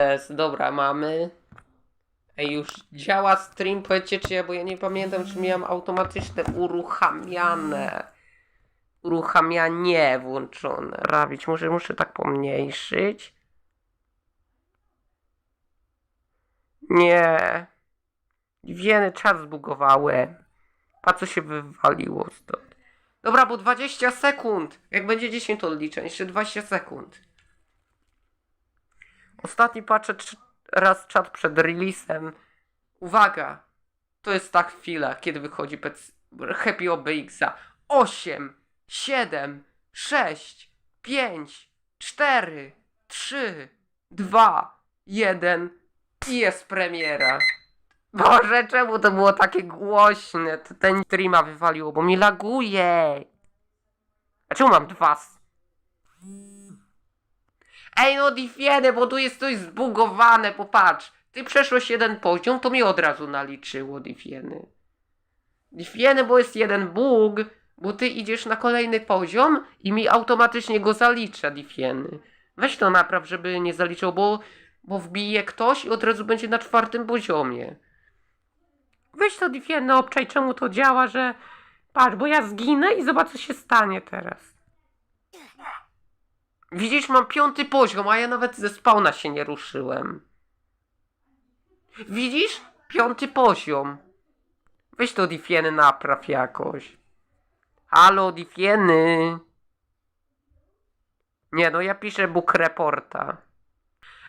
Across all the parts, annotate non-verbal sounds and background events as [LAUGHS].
Jest, dobra, mamy. Ej, już działa stream, powiedzcie czy ja, bo ja nie pamiętam, czy miałem automatyczne uruchamiane. Uruchamianie włączone. Rabić, może muszę tak pomniejszyć. Nie. Wieny czas zbugowałem. Pa co się wywaliło stąd. Dobra, bo 20 sekund. Jak będzie 10 to odliczę. Jeszcze 20 sekund. Ostatni patrzę trz- raz czat przed releasem. Uwaga! To jest ta chwila, kiedy wychodzi pec- Happy OBX-a. 8, 7, 6, 5, 4, 3, 2, 1 i jest premiera. Boże, czemu to było takie głośne? Ten streama wywaliło, bo mi laguje. A czemu mam dwa? Ej no Diffiene, bo tu jest coś zbugowane, popatrz. Ty przeszłeś jeden poziom, to mi od razu naliczyło Diffieny. Diffiene, bo jest jeden bug, bo ty idziesz na kolejny poziom i mi automatycznie go zalicza Diffieny. Weź to napraw, żeby nie zaliczył, bo, bo wbije ktoś i od razu będzie na czwartym poziomie. Weź to Diffiene, obczaj czemu to działa, że... Patrz, bo ja zginę i zobacz co się stanie teraz. Widzisz, mam piąty poziom, a ja nawet ze spawna się nie ruszyłem. Widzisz? Piąty poziom. Weź to Diffieny napraw jakoś. Halo, Diffieny. Nie, no ja piszę book reporta.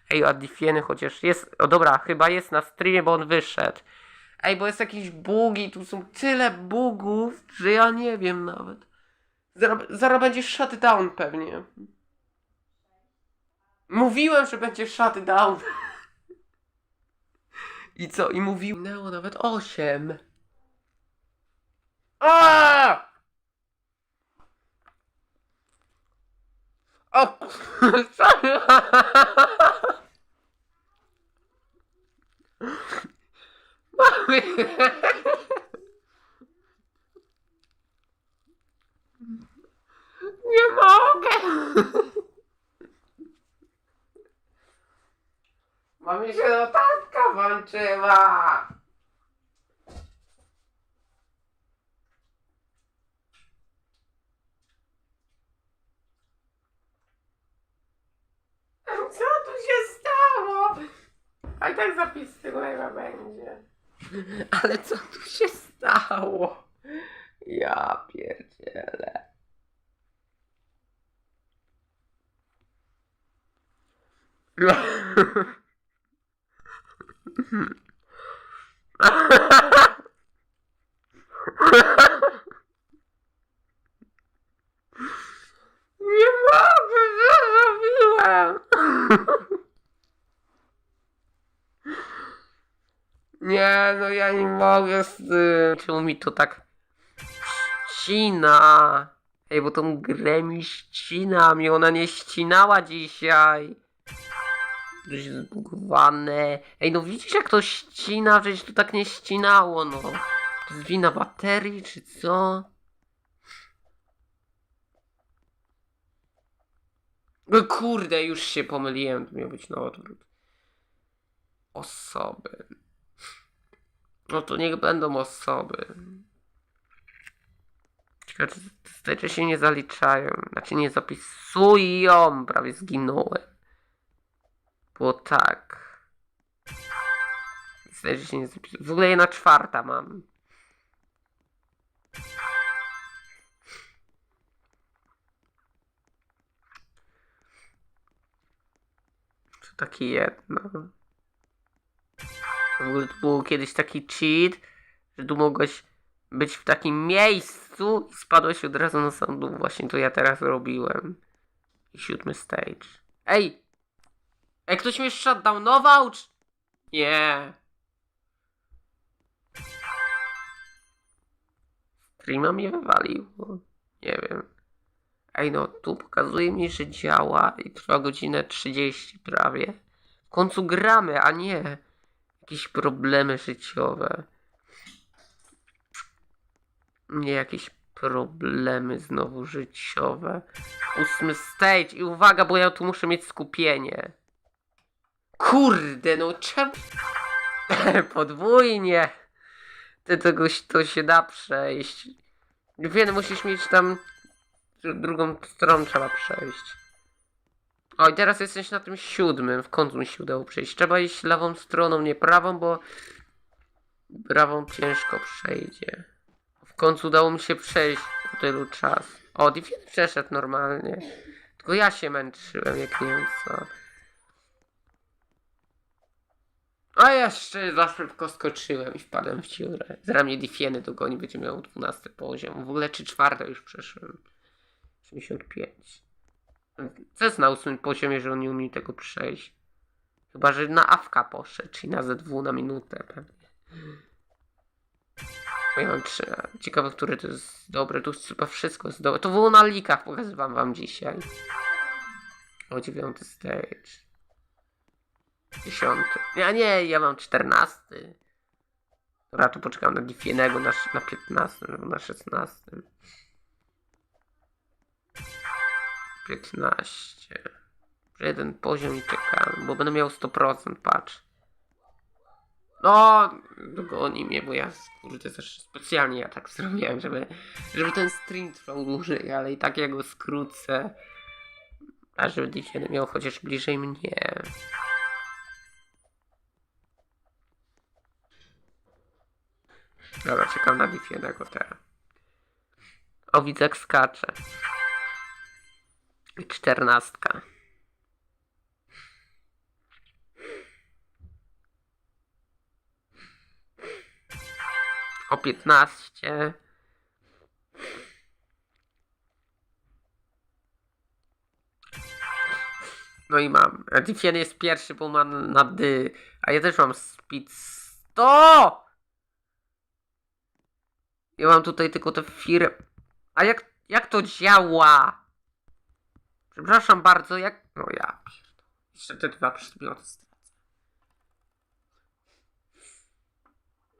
Ej, a Diffieny chociaż jest... O dobra, chyba jest na streamie, bo on wyszedł. Ej, bo jest jakieś bugi, tu są tyle bugów, że ja nie wiem nawet. Zaraz, zaraz będzie shutdown pewnie. Mówiłem, że będzie shutdown. I co? I mówił. Minęło nawet 8. A! O! Nie mogę! Bo mi się notatka włączyła! Co tu się stało? A i tak zapis tego chyba będzie. Ale co tu się stało? Ja pierdzielę. [LAUGHS] Nie mogę, co zrobiłem? Nie, no ja nie mogę z tym. Czemu mi to tak ścina? Ej, bo tą grę mi ścina, mi ona nie ścinała dzisiaj. Coś zbugowane. Ej, no widzisz jak to ścina? Przecież to tak nie ścinało, no. To jest wina baterii, czy co? No kurde, już się pomyliłem, to miał być na odwrót. Osoby. No to niech będą osoby. Ciekawe, czy te się nie zaliczają. Znaczy nie zapisują. Prawie zginąłem. Było tak. Zdaje się nie zapisują. W ogóle jedna czwarta mam. To takie jedno. W ogóle to był kiedyś taki cheat, że tu mogłeś być w takim miejscu i spadłeś od razu na sam dół. Właśnie to ja teraz robiłem. I siódmy stage. Ej! Ej, ktoś mnie shutdownował? Czy... Nie. Streama mnie wywaliło. Nie wiem. Ej, no tu pokazuje mi, że działa i trwa godzinę 30 prawie. W końcu gramy, a nie jakieś problemy życiowe. Nie jakieś problemy znowu życiowe. Ósmy stage i uwaga, bo ja tu muszę mieć skupienie. Kurde, no czemu? [LAUGHS] Podwójnie. Ty tego to się da przejść. Wiem, musisz mieć tam dru- drugą stroną trzeba przejść. O i teraz jesteś na tym siódmym. W końcu mi się udało przejść. Trzeba iść lewą stroną, nie prawą, bo prawą ciężko przejdzie. W końcu udało mi się przejść po tylu czas. O, Diffien przeszedł normalnie. Tylko ja się męczyłem, jak nie wiem co. A jeszcze za szybko skoczyłem i wpadłem w dziurę. Zaraz mnie Diffieny dogoni, będzie miał 12 poziom. W ogóle czy czwarte już przeszłem. 85. Co jest na ósmym poziomie, że on nie umie tego przejść? Chyba, że na awka poszedł, czyli na Z2 na minutę pewnie. Bo ja mam Ciekawe, który to jest dobre. Tu chyba wszystko jest dobre. To było na likach, pokazywam wam dzisiaj. O dziewiąty stage. Dziesiąty. Ja nie, ja mam czternasty. Dobra, tu poczekam na Diffienego na, na 15, albo na 16. 15. Że jeden poziom i czekam, bo będę miał 100%, patrz. No, dogoni mnie, bo ja kurde też specjalnie ja tak zrobiłem, żeby, żeby ten stream trwał dłużej, ale i tak ja go skrócę. A żeby Diffien miał chociaż bliżej mnie. Dobra, czekam na Diffienego teraz. O, widzę jak skacze. Czternastka. O piętnaście. No i mam. Diffien jest pierwszy, bo ma na dy. A ja też mam speed 100! Ja mam tutaj tylko te firmy. A jak, jak to działa? Przepraszam bardzo, jak... No ja. Jeszcze te dwa przedmioty stracę.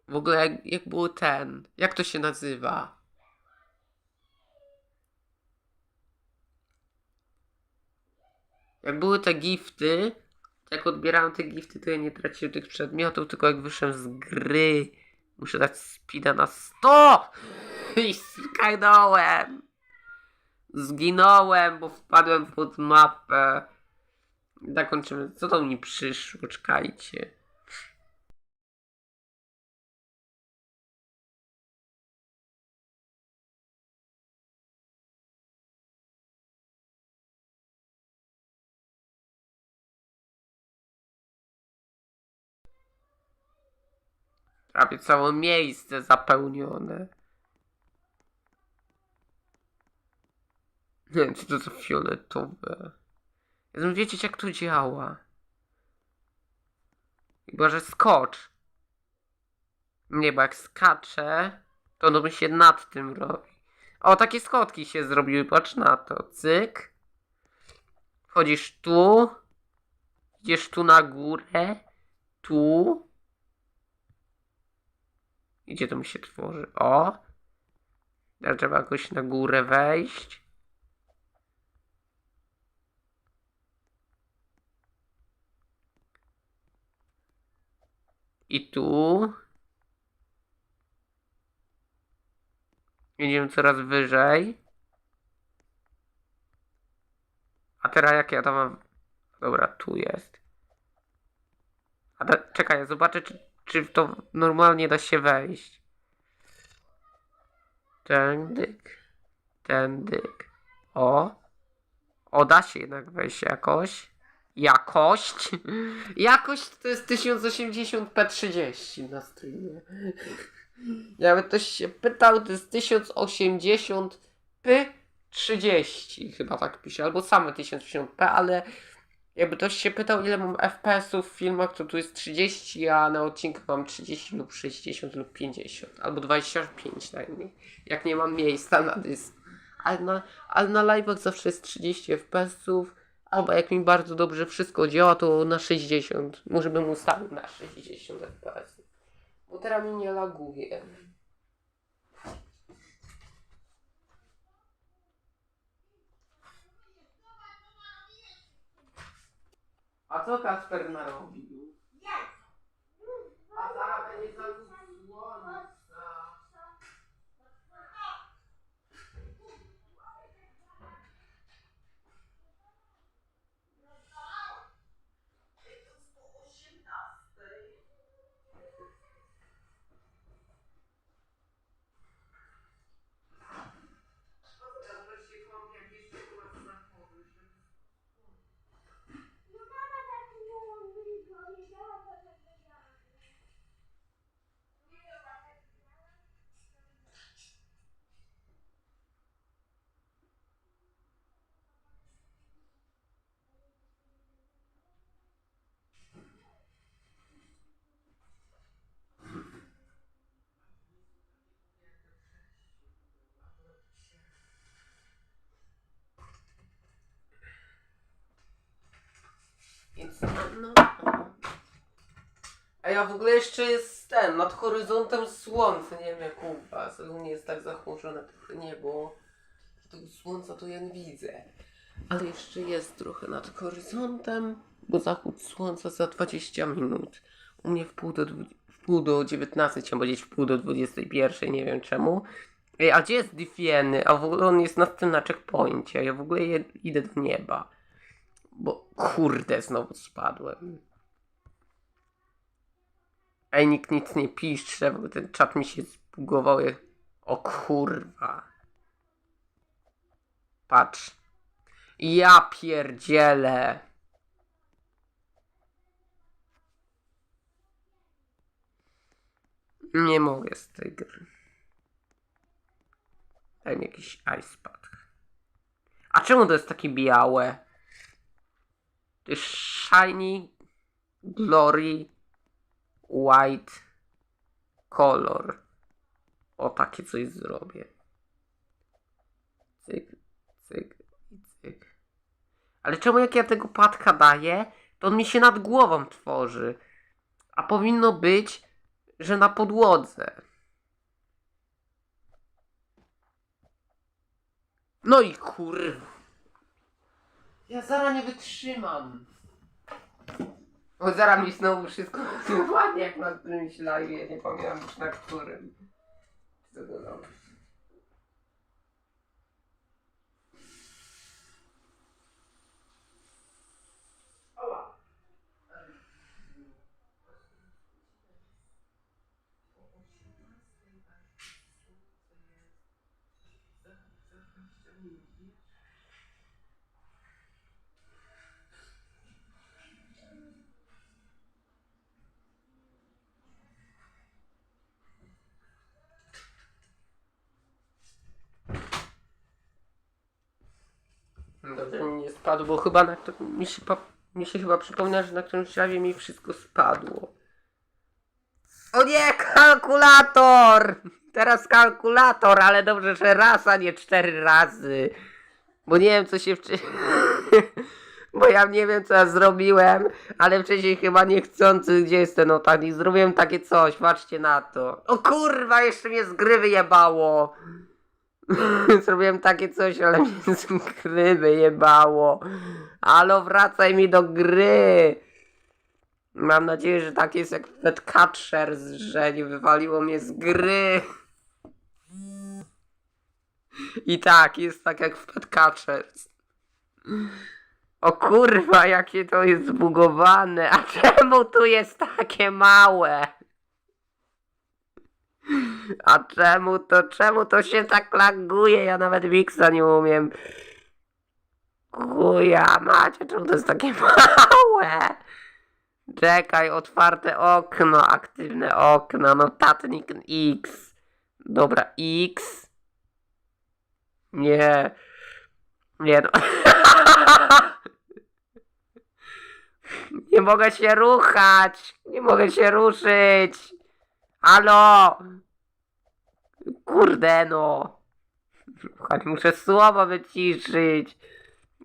W ogóle jak, jak był ten... Jak to się nazywa? Jak były te gifty, jak odbierałem te gifty, to ja nie traciłem tych przedmiotów, tylko jak wyszedłem z gry, muszę dać speeda na 100! [LAUGHS] I skajnąłem! Zginąłem, bo wpadłem pod mapę. Zakończymy. Co to mi przyszło? Czekajcie. Prawie całe miejsce zapełnione. Nie wiem, co to za fioletowe. Chcę wiedzieć, jak to działa. Chyba, że skocz. Nie, bo jak skaczę, to ono się nad tym robi. O, takie schodki się zrobiły, patrz na to. Cyk. Wchodzisz tu. Idziesz tu na górę. Tu. Gdzie to mi się tworzy? O! Trzeba jakoś na górę wejść. I tu. Idziemy coraz wyżej. A teraz jak ja tam mam... Dobra, tu jest. A czekaj, zobaczę, czy, czy w to normalnie da się wejść. Tędyk. Tędyk. O. O, da się jednak wejść jakoś. Jakość. [LAUGHS] Jakość to jest 1080p30 na streamie. [LAUGHS] Jakby ktoś się pytał, to jest 1080p30. Chyba tak pisze. Albo same 1080p, ale jakby ktoś się pytał, ile mam FPS-ów w filmach, to tu jest 30, a na odcinku mam 30 lub 60 lub 50. Albo 25 najmniej. Jak nie mam miejsca na dysk. Ale na, ale na live'ach zawsze jest 30 FPS-ów. Albo jak mi bardzo dobrze wszystko działa, to na 60. Może bym ustawił na 60 FPS. Bo teraz mi nie laguje. A co Kasper narobił? A zaraz będzie zachód Ja w ogóle jeszcze jest ten, nad horyzontem słońce, nie wiem jak u was, u mnie jest tak zachmurzone trochę niebo, tego słońca to ja nie widzę. Ale jeszcze jest trochę nad horyzontem, bo zachód słońca za 20 minut. U mnie w pół do, w pół do 19, chciałem powiedzieć w pół do 21, nie wiem czemu. Ej, a gdzie jest Diffieny? A w ogóle on jest na tym na checkpoincie, ja w ogóle je, idę do nieba. Bo kurde, znowu spadłem. Ej, nikt nic nie pisze, bo ten czat mi się zbugował. O kurwa. Patrz. Ja pierdzielę. Nie mogę z tej gry. Daj mi jakiś iPad. A czemu to jest takie białe? To jest shiny glory white color. O takie coś zrobię. Cyk, cyk cyk. Ale czemu jak ja tego patka daję, to on mi się nad głową tworzy. A powinno być, że na podłodze. No i kurwa. Ja zaraz nie wytrzymam. Bo zaraz mi znowu wszystko [LAUGHS] ładnie jak na którymś live, nie pamiętam już na którym. Co to tam? Nie spadło, bo chyba na to, mi, się, mi się chyba przypomina, że na którymś razie mi wszystko spadło. O nie, kalkulator! Teraz kalkulator, ale dobrze, że raz, a nie cztery razy. Bo nie wiem, co się wcześniej... [LAUGHS] Bo ja nie wiem, co ja zrobiłem, ale wcześniej chyba niechcący, gdzie jest ten notatnik, zrobiłem takie coś, patrzcie na to. O kurwa, jeszcze mnie z gry wyjebało. [LAUGHS] Zrobiłem takie coś, ale mnie [LAUGHS] z gry wyjebało. Alo, wracaj mi do gry. Mam nadzieję, że tak jest jak w Catcher, że nie wywaliło mnie z gry. I tak, jest tak jak w Catchers. O kurwa, jakie to jest zbugowane. A czemu tu jest takie małe? A czemu to, czemu to się tak laguje? Ja nawet miksa nie umiem. Chuja, macie, czemu to jest takie [LAUGHS] małe? Czekaj, otwarte okno, aktywne okno, notatnik X. Dobra, X. Nie. Nie no. [LAUGHS] Nie mogę się ruchać. Nie mogę się ruszyć. Halo! Kurde no. Słuchaj, muszę słowo wyciszyć.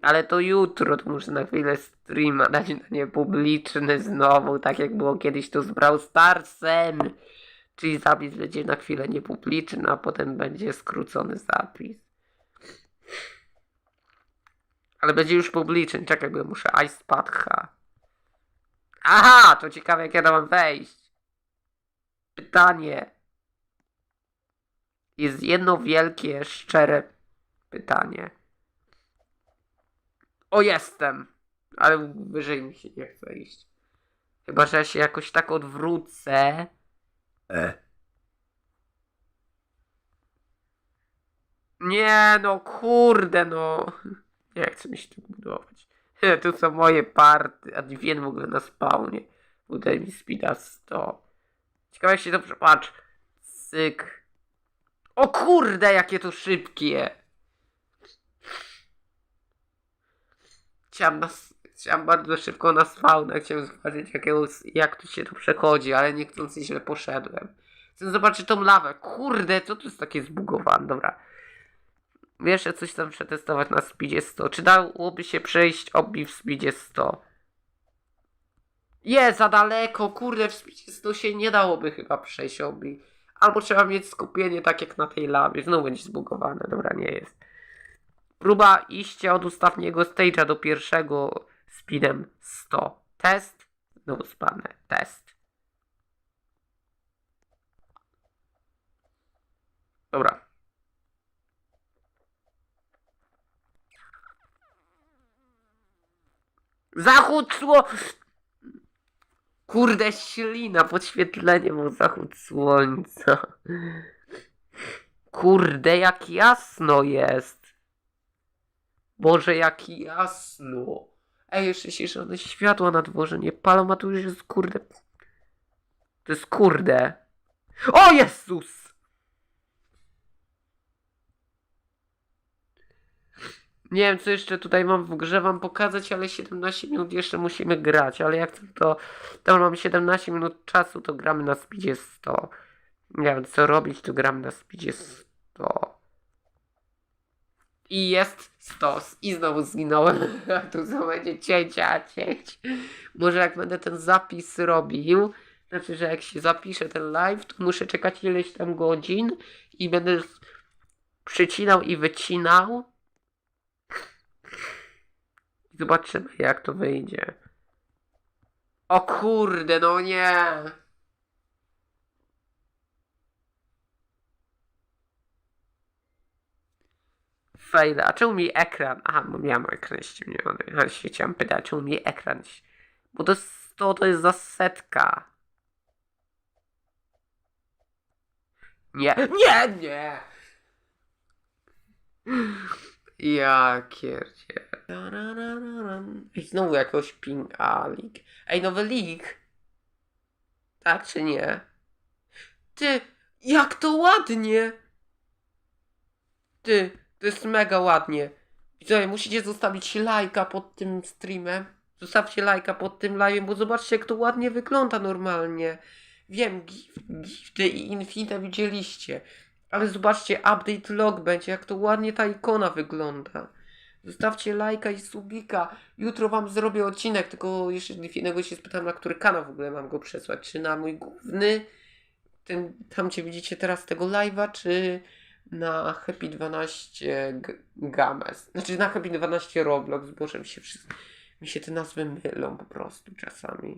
Ale to jutro, to muszę na chwilę streama dać na niepubliczny znowu, tak jak było kiedyś to z Brawl Starsem. Czyli zapis będzie na chwilę niepubliczny, a potem będzie skrócony zapis. Ale będzie już publiczny. Czekaj, bo muszę iPad H. Aha, to ciekawe jak ja mam wejść. Pytanie. Jest jedno wielkie, szczere pytanie. O, jestem. Ale wyżej mi się nie chce iść. Chyba, że ja się jakoś tak odwrócę. E. Nie, no kurde, no. Nie chcę mi się tu budować. [LAUGHS] Tu są moje party, a Divien w ogóle na spawnie. Udaj mi speeda 100. Ciekawe się to przepatrz. Cyk. O kurde, jakie to szybkie. Chciałem, nas, chciałem bardzo szybko na spawnę, chciałem zobaczyć jak tu się to przechodzi, ale niechcący źle poszedłem. Chcę zobaczyć tą lawę. Kurde, co tu jest takie zbugowane? Dobra. Jeszcze coś tam przetestować na speedzie 100. Czy dałoby się przejść obi w speedzie 100? Jest za daleko, kurde, w speedzie 100 się nie dałoby chyba przejść obi. Albo trzeba mieć skupienie tak jak na tej lawie. Znowu będzie zbugowane, dobra, nie jest. Próba iścia od ostatniego stage'a do pierwszego speedem 100. Test. Znowu spadnę. Test. Dobra. Zachód sło... Kurde, ślina, podświetlenie, bo zachód słońca. Kurde, jak jasno jest. Boże, jak jasno. Ej, jeszcze się żadne światła na dworze nie palą, a tu już jest kurde... To jest kurde. O Jezus! Nie wiem, co jeszcze tutaj mam w grze wam pokazać, ale 17 minut jeszcze musimy grać, ale jak to, to mamy 17 minut czasu, to gramy na speedzie 100. Nie wiem, co robić, to gramy na speedzie 100. I jest 100. I znowu zginąłem. [LAUGHS] tu znowu będzie cięcia, cięć. Może jak będę ten zapis robił, znaczy, że jak się zapisze ten live, to muszę czekać ileś tam godzin i będę przycinał i wycinał. Zobaczymy, jak to wyjdzie. O kurde, no nie. Fejda, a czemu mi ekran? Aha, bo miałem ekran ściemniony. Ale się chciałem pytać, czemu mi ekran... Bo to jest, to, to jest za setka. Nie, nie, nie! Ja kierdzie. I znowu jakoś ping... A, leak. Ej, nowy leak. Tak czy nie? Ty, jak to ładnie! Ty, to jest mega ładnie. Widzowie, musicie zostawić lajka pod tym streamem. Zostawcie lajka pod tym live'em, bo zobaczcie, jak to ładnie wygląda normalnie. Wiem, gif, gifty i infinite widzieliście. Ale zobaczcie, update log będzie, jak to ładnie ta ikona wygląda. Zostawcie lajka i subika. Jutro wam zrobię odcinek, tylko jeszcze innego się spytam, na który kanał w ogóle mam go przesłać. Czy na mój główny, ten, tam gdzie widzicie teraz tego live'a, czy na Happy 12 G- Games. Znaczy na Happy 12 Roblox, bo mi się, wszystko, mi się te nazwy mylą po prostu czasami.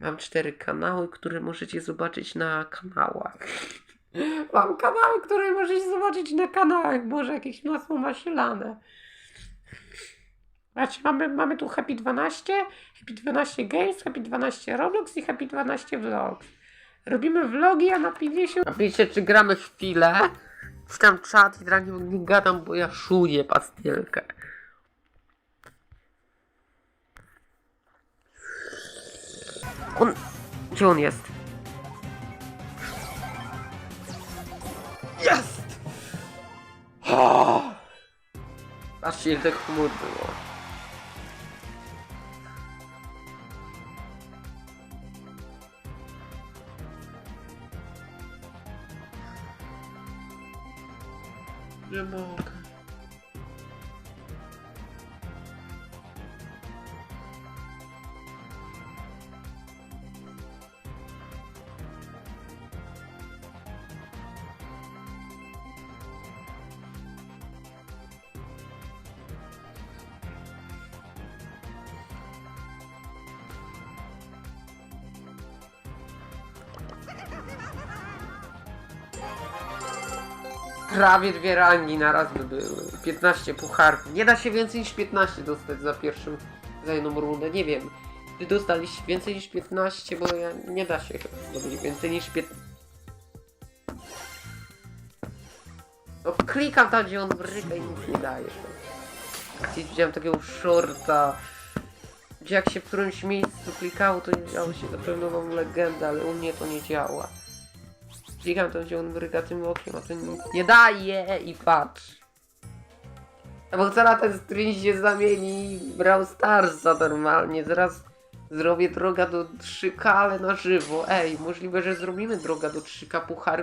Mam cztery kanały, które możecie zobaczyć na kanałach. Mam kanały, które możecie zobaczyć na kanałach. Boże, jakieś masło maślane. Znaczy, mamy, mamy tu Happy 12, Happy 12 Games, Happy 12 Roblox i Happy 12 Vlogs. Robimy vlogi, a napiszcie Napiszcie, czy gramy chwilę. Czytam czat i teraz nie gadam, bo ja szuję pastylkę. On... Gdzie on jest? Jest! Oh! Patrzcie, ile tych chmur było. Nie mogę. Prawie dwie rangi na raz by były. 15 pucharków. Nie da się więcej niż 15 dostać za pierwszym, za jedną rundę. Nie wiem. Ty dostaliście więcej niż 15, bo ja nie da się zdobyć więcej niż 15. No klikam tam, gdzie on bryka i nic nie daje. Gdzieś widziałem takiego shorta, gdzie jak się w którymś miejscu klikało, to nie działo się zapewne nową legendę, ale u mnie to nie działa. Klikam tam, gdzie on bryka tym okiem, a to nic nie daje i patrz. Bo zaraz ten stream się zamieni w Brawl Starsa normalnie, zaraz zrobię droga do 3K, ale na żywo. Ej, możliwe, że zrobimy droga do 3K pucharków.